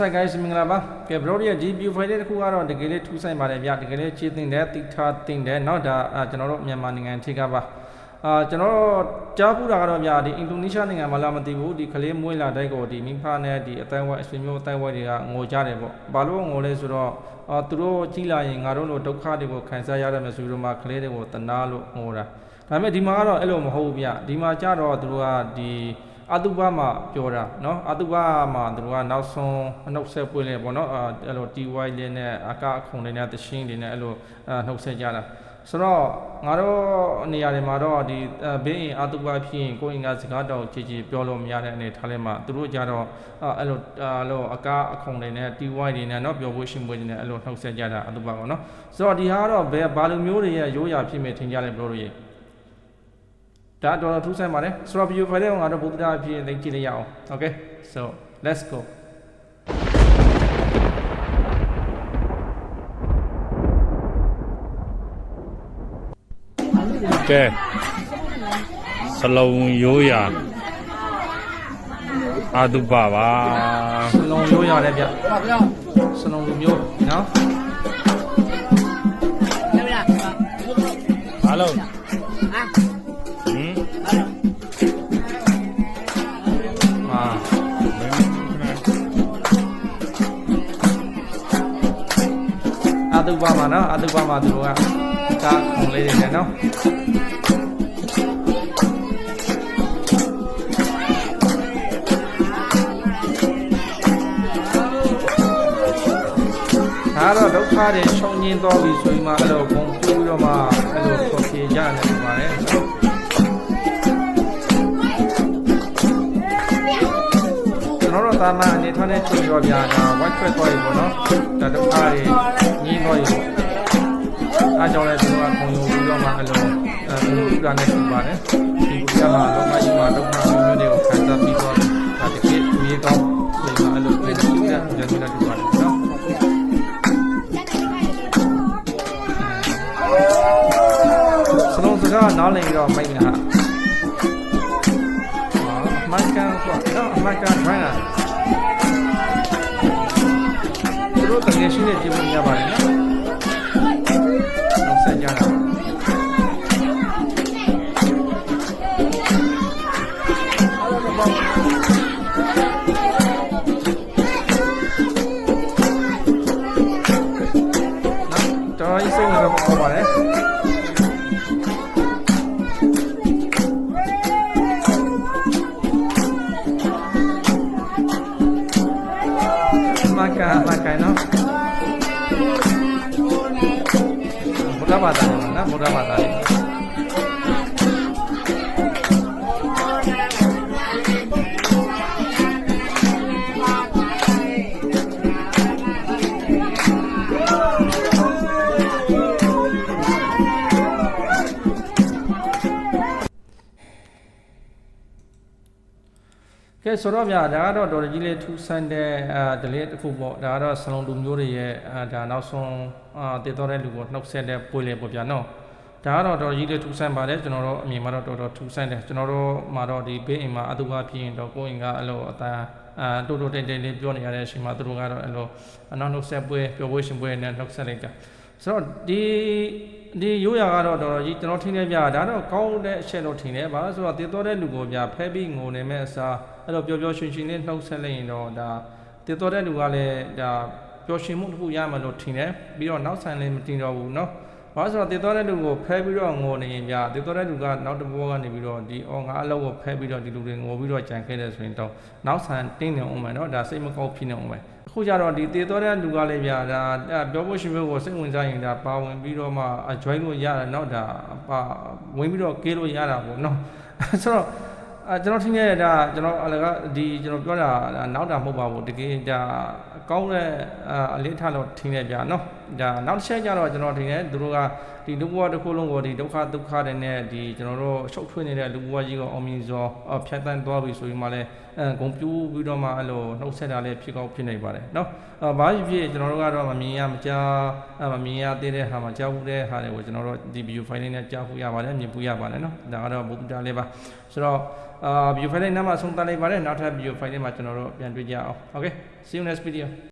What's up guys မင်္ဂလာပါကဲ bro ရဲ့ဒီ view file တစ်ခုကတော့တကယ်လေးထူးဆိုင်ပါတယ်ဗျတကယ်လေးချေးတင်တယ်တိထားတင်တယ်เนาะဒါအာကျွန်တော်တို့မြန်မာနိုင်ငံထိကပါအာကျွန်တော်တို့ကြားပူတာကတော့ဗျဒီအင်ဒိုနီးရှားနိုင်ငံမှာလာမသိဘူးဒီကလေးမွေးလာတဲ့ကိုဒီမိဖနဲ့ဒီအတိုင်းဝဲအဆွေမျိုးအတိုင်းဝဲတွေကငိုကြတယ်ပေါ့ဘာလို့ငိုလဲဆိုတော့အာသူတို့ကြီးလာရင်ငါတို့လိုဒုက္ခတွေကိုခံစားရရမယ်ဆိုပြီးတော့မှကလေးတွေကိုတနာလို့ငိုတာဒါပေမဲ့ဒီမှာကတော့အဲ့လိုမဟုတ်ဘူးဗျဒီမှာကြတော့သူတို့ကဒီ အတုပမှာပြောတာเนาะအတုပမှာသူတို့ကနောက်ဆုံးအနှုတ်ဆက်ပွင့်လေပေါ့เนาะအဲအဲ့လို TY လေးနဲ့အကအခုံလေးနဲ့တရှင်းလေးနဲ့အဲ့လိုအနှုတ်ဆက်ကြတာဆိုတော့ငါတို့နေရာတွေမှာတော့ဒီဘေးအင်အတုပဖြစ်ရင်ကိုယ်အင်ကစကားတော့ကြည်ကြည်ပြောလို့မရတဲ့အနေထားလေးမှာသူတို့ကြတော့အဲ့လိုအဲ့လိုအကအခုံလေးနဲ့ TY လေးနဲ့เนาะပြောဖို့ရှိမှုတွေနဲ့အဲ့လိုနှုတ်ဆက်ကြတာအတုပပေါ့เนาะဆိုတော့ဒီဟာကတော့ဘယ်ဘာလိုမျိုးတွေရဲ့ရိုးရာဖြစ်မယ်ထင်ကြလဲဘလို့တို့ရဲ့ ဒါတော်တော်ထူးဆန်းပါတယ်ဆိုတော့ video file ကိုငါတို့ဗုဒ္ဓအဖြစ်သိကြည့်လိုက်ရအောင် okay so let's go ကဲစလုံးရိုးရာအာတုပပါစလုံးရိုးရတယ်ဗျစလုံးလိုမျိုးနော်အားလုံးဟ အတုပမှာနော်အတုပမှာသူတို့ကဒါခုံလေးတွေနဲ့နော်ဒါတော့ဒုက္ခတွေရှုံငင်းသွားပြီဆိုရင်မှအဲ့လိုပုံပြပြီးတော့မှအဲ့လိုထွက်ပြေးကြတယ်ဒီမှာလေကျွန်တော်တို့သာမန်အနေထားနဲ့ချိန်ရောပြတာ white fat သွားပြီပေါ့နော်ဒါဒုက္ခတွေ ဘုရားနဲ့ပြပါတယ်ဒီဘုရားဟာလောကကြီးမှာဒုက္ခမျိုးမျိုးတွေကိုခံစားပြီးတော့ဒါတကယ်သူရေကောင်းဆိုရင်အဲ့လိုပြည့်စုံတဲ့ဘုရားနဲ့ပြပါတယ်နော်စလုံးစကားနားလည်ပြီးတော့မိုက်နေတာဟာမတ်ကန်ကွာတော့မတ်ကန်ဖိုင်လာသူတို့တကယ်ရှိနေကြည့်လို့ရပါတယ်နော် နော်တော်ကြီးစိတ်ဝင်စားပေါ်ပါတယ် maka maka no mudah mata na mudah mata ကဲဆိုတော့ဗျာဒါကတော့တော်တော်ကြီးလေးထူးဆန်းတဲ့အာဒလေးတစ်ခုပေါ့ဒါကတော့ဆလုံးလူမျိုးတွေရဲ့အာဒါနောက်ဆုံးအာတည်တော်တဲ့လူကိုနှုတ်ဆက်တဲ့ပွေလေပေါ့ဗျာနော်ဒါကတော့တော်တော်ကြီးလေးထူးဆန်းပါတယ်ကျွန်တော်တို့အမြင်မှာတော့တော်တော်ထူးဆန်းတယ်ကျွန်တော်တို့မှာတော့ဒီဘေးအိမ်မှာအတူအဖြစ်ရင်တော့ကိုယ်အိမ်ကအလိုအတန်းအာတိုးတိုးတိတ်တိတ်လေးပြောနေရတဲ့အချိန်မှာသူတို့ကတော့အဲ့လိုအနောက်နှုတ်ဆက်ပွေပြောပွဲရှင်ပွေနဲ့နှုတ်ဆက်လိုက်တာဆိုတော့ဒီ ဒီရိုးရာကတော့တော်တော်ကြီးကျွန်တော်ထင်တယ်ဗျာဒါတော့ကောင်းတဲ့အချက်လို့ထင်တယ်ဘာလို့ဆိုတော့တည်တော်တဲ့လူကိုဗျာဖဲပြီးငိုနေမဲ့အစားအဲ့တော့ပျော်ပျော်ရွှင်ရွှင်လေးနှုတ်ဆက်လိုက်ရင်တော့ဒါတည်တော်တဲ့လူကလည်းဒါပျော်ရွှင်မှုတစ်ခုရမယ်လို့ထင်တယ်ပြီးတော့နောက်ဆိုင်လည်းမတင်တော့ဘူးเนาะဘာလို့ဆိုတော့တည်တော်တဲ့လူကိုဖဲပြီးတော့ငိုနေရင်ဗျာတည်တော်တဲ့လူကနောက်တစ်ဘောကနေပြီးတော့ဒီအော်ငါအလုပ်ကိုဖဲပြီးတော့ဒီလူတွေငိုပြီးတော့ကြံခဲ့တယ်ဆိုရင်တော့နောက်ဆိုင်တင်းနေအောင်မယ်เนาะဒါစိတ်မကောင်းဖြစ်နေအောင်မယ် အခုကျတော့ဒီတည်တော်တဲ့လူကလည်းဗျာဒါပြောဖို့ရှင်မျိုးကိုစိတ်ဝင်စားရင်ဒါပါဝင်ပြီးတော့မှအ join လို့ရတယ်เนาะဒါပါဝင်ပြီးတော့ကေးလို့ရတာပေါ့เนาะဆိုတော့ အဲကျွန်တော်ထင်ခဲ့တာကျွန်တော်အလကဒီကျွန်တော်ပြောတာနောက်တာမဟုတ်ပါဘူးတကယ်ဒါအကောင်းတဲ့အလေးထားတော့ထင်ခဲ့ပြနော်ဒါနောက်တစ်ချက်ကျတော့ကျွန်တော်ထင်တယ်သူတို့ကဒီလူဘဝတစ်ခုလုံးကိုဒီဒုက္ခဒုက္ခတွေနဲ့ဒီကျွန်တော်တို့ရှုပ်ထွေးနေတဲ့လူဘဝကြီးကိုအောင်မြင်စွာဖြတ်တန်းသွားပြီဆိုရင်မှလည်းအဲဂုံပြူပြီးတော့မှအဲ့လိုနှုတ်ဆက်တာလည်းဖြစ်ကောင်းဖြစ်နေပါတယ်နော်ဘာဖြစ်ဖြစ်ကျွန်တော်တို့ကတော့မမြင်ရမကြားမမြင်ရသေးတဲ့ဟာမှာကြားဘူးတဲ့ဟာတွေကိုကျွန်တော်တို့ဒီ video file နဲ့ကြားဖို့ရပါတယ်မြင်ဖို့ရပါတယ်နော်ဒါကတော့ဘုရားလေးပါဆိုတော့အာ video file လေးနားမှာဆုံးသတ်လိုက်ပါတယ်နောက်ထပ် video file လေးမှာကျွန်တော်တို့ပြန်တွေ့ကြအောင် okay see you next video